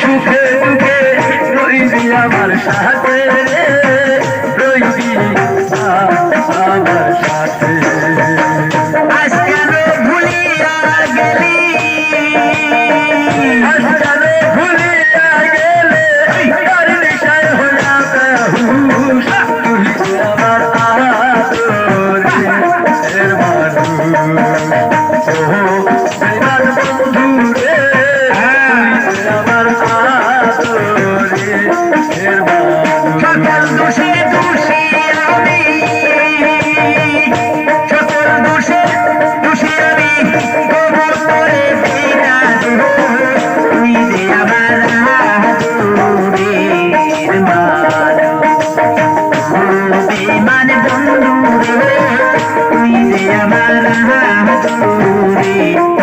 সুখে I'm Thank you.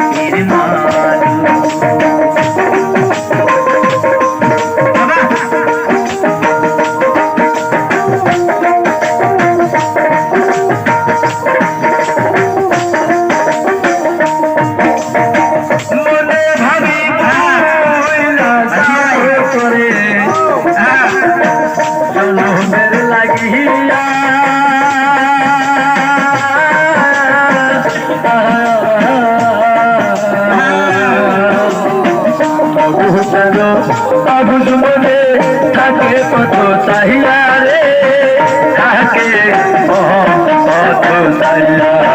অবুজ মনে থাকে কত চাহিয়া রে থাকে কত চাহিয়া।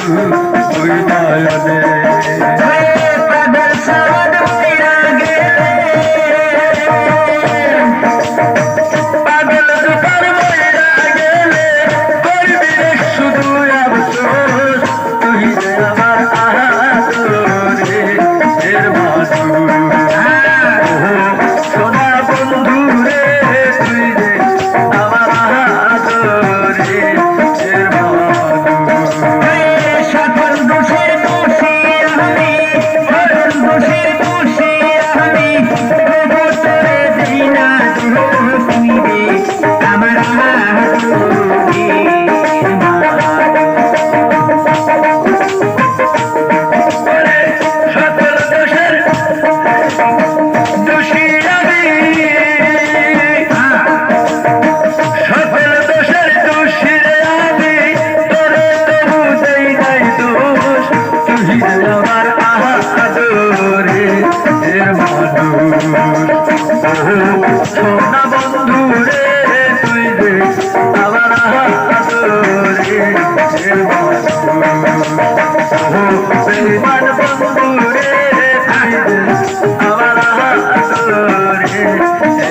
Thank. না বন্ধু রে তুই যে আবার বেমান বন্ধু রে তুই যে আবার রে তুই যে